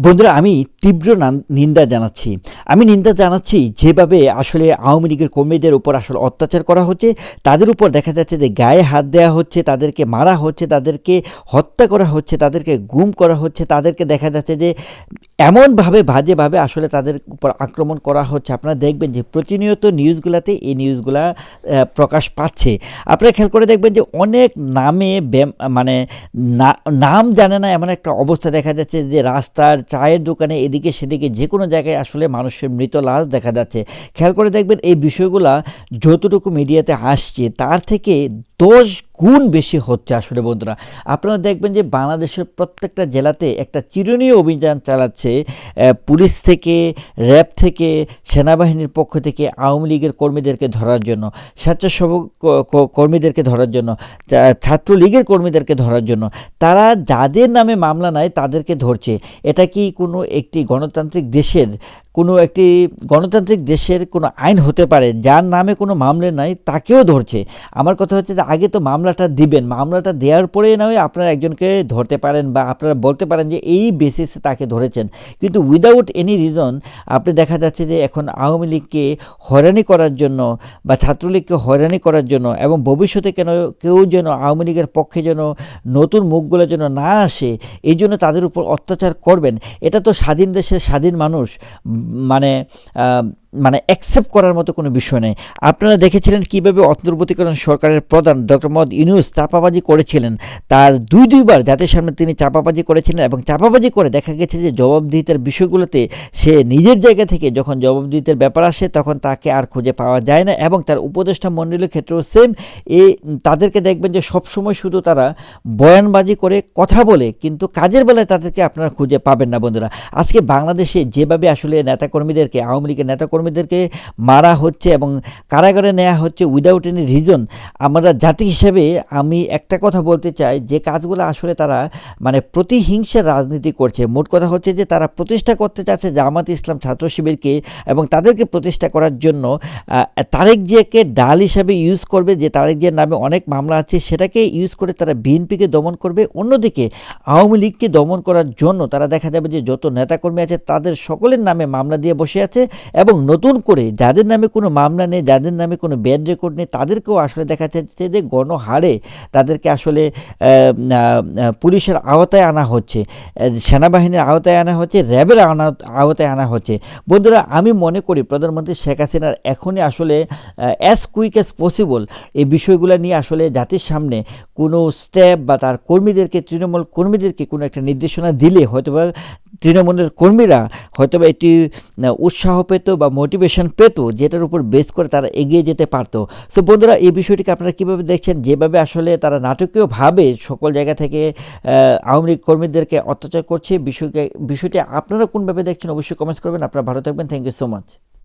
বন্ধুরা, আমি তীব্র নান- নিন্দা জানাচ্ছি। আমি নিন্দা জানাচ্ছি যেভাবে আসলে আওয়ামী লীগের কর্মীদের উপর আসলে অত্যাচার করা হচ্ছে। তাদের উপর দেখা যাচ্ছে যে গায়ে হাত দেওয়া হচ্ছে, তাদেরকে মারা হচ্ছে, তাদেরকে হত্যা করা হচ্ছে, তাদেরকে গুম করা হচ্ছে, তাদেরকে দেখা যাচ্ছে যে এমনভাবে, বাজেভাবে আসলে তাদের উপর আক্রমণ করা হচ্ছে। আপনারা দেখবেন যে প্রতিনিয়ত নিউজগুলোতে এই নিউজগুলা প্রকাশ পাচ্ছে। আপনারা খেয়াল করে দেখবেন যে অনেক নামে মানে নাম জানে না এমন একটা অবস্থা দেখা যাচ্ছে যে রাস্তার চায়ের দোকানে এদিকে সেদিকে যে কোনো জায়গায় আসলে মানুষের মৃত লাশ দেখা যাচ্ছে। খেয়াল করে দেখবেন এই বিষয়গুলা যতটুকু মিডিয়াতে আসছে, তার থেকে দশ গুণ বেশি হচ্ছে আসলে বন্ধুরা। আপনারা দেখবেন যে বাংলাদেশের প্রত্যেকটা জেলাতে একটা চিরুনি অভিযান চালাচ্ছে। আহ, পুলিশ থেকে র্যাব থেকে সেনাবাহিনীর পক্ষ থেকে আওয়ামী লীগের কর্মীদেরকে ধরার জন্য স্বেচ্ছাসেবক কর্মীদেরকে ধরার জন্য ছাত্রলীগের কর্মীদেরকে ধরার জন্য তারা যাদের নামে মামলা নেয় তাদেরকে ধরছে। এটা কি কোনো একটি গণতান্ত্রিক দেশের কোনো একটি গণতান্ত্রিক দেশের কোনো আইন হতে পারে যার নামে কোনো মামলা নাই তাকেও ধরছে? আমার কথা হচ্ছে যে আগে তো মামলাটা দিবেন মামলাটা দেওয়ার পরে নয় আপনারা একজনকে ধরতে পারেন বা আপনারা বলতে পারেন যে এই বেসিসে তাকে ধরেছেন। কিন্তু উইদাউট এনি রিজন আপনি দেখা যাচ্ছে যে এখন আওয়ামী লীগকে হয়রানি করার জন্য বা ছাত্রলীগকে হয়রানি করার জন্য এবং ভবিষ্যতে কেন কেউ যেন আওয়ামী লীগের পক্ষে যেন নতুন মুখগুলো যেন না আসে, এই জন্য তাদের উপর অত্যাচার করবেন। এটা তো স্বাধীন দেশের স্বাধীন মানুষ মানে মানে অ্যাকসেপ্ট করার মতো কোনো বিষয় নেই। আপনারা দেখেছিলেন কীভাবে অন্তর্বর্তীকালীন সরকারের প্রধান ডক্টর মোহাম্মদ ইউনুস চাপাবাজি করেছিলেন। তার দুই, দুইবার জাতির সামনে তিনি চাপাবাজি করেছিলেন এবং চাপাবাজি করে দেখা গেছে যে জবাবদিহিতার বিষয়গুলোতে সে নিজের জায়গা থেকে যখন জবাবদিহিতার ব্যাপার আসে তখন তাকে আর খুঁজে পাওয়া যায় না এবং তার উপদেষ্টা মণ্ডলীর ক্ষেত্রেও সেম এ, তাদেরকে দেখবেন যে সবসময় শুধু তারা বয়ানবাজি করে কথা বলে, কিন্তু কাজের বেলায় তাদেরকে আপনারা খুঁজে পাবেন না বন্ধুরা। আজকে বাংলাদেশে যেভাবে আসলে নেতাকর্মীদেরকে, আওয়ামী লীগের নেতাকর্মীদেরকে মারা হচ্ছে এবং কারাগারে নেওয়া হচ্ছে উইদাউট এনি রিজন আমরা জাতি হিসেবে আমি একটা কথা বলতে চাই, যে কাজগুলো আসলে তারা মানে প্রতিহিংসার রাজনীতি করছে। মোট কথা হচ্ছে যে তারা প্রতিষ্ঠা করতে চাচ্ছে জামাত ইসলাম ছাত্র শিবিরকে এবং তাদেরকে প্রতিষ্ঠা করার জন্য তারেক জিয়াকে ডাল হিসাবে ইউজ করবে, যে তারেক জিয়ার নামে অনেক মামলা আছে, সেটাকে ইউজ করে তারা বিএনপিকে দমন করবে। অন্যদিকে আওয়ামী লীগকে দমন করার জন্য তারা দেখা যাবে যে যত নেতাকর্মী আছে তাদের সকলের নামে মামলা দিয়ে বসে আছে এবং নতুন করে যাদের নামে কোনো মামলা নেই যাদের নামে কোনো ব্যাড রেকর্ড নেই তাদেরকেও আসলে দেখা যাচ্ছে যে গণহারে তাদেরকে আসলে পুলিশের আওতায় আনা হচ্ছে সেনাবাহিনীর আওতায় আনা হচ্ছে র্যাবের আনা আওতায় আনা হচ্ছে। বন্ধুরা আমি মনে করি প্রধানমন্ত্রী শেখ হাসিনার এখনই আসলে অ্যাজ কুইক অ্যাজ পসিবল এই বিষয়গুলো নিয়ে আসলে জাতির সামনে কোনো স্টেপ বা তার কর্মীদেরকে তৃণমূল কর্মীদেরকে কোনো একটা নির্দেশনা দিলে হয়তোবা তৃণমূলের কর্মীরা হয়তোবা আহ, উৎসাহ পেত বা মোটিভেশন পেত, যেটার উপর বেস করে তারা এগিয়ে যেতে পারতো। সো বন্ধুরা, এই বিষয়টিকে আপনারা কীভাবে দেখছেন? যেভাবে আসলে তারা নাটকীয়ভাবে সকল জায়গা থেকে আওয়ামী লীগ কর্মীদেরকে অত্যাচার করছে, বিষয়কে, বিষয়টি আপনারা কোনভাবে দেখছেন অবশ্যই কমেন্টস করবেন। আপনারা ভালো থাকবেন। Thank you so much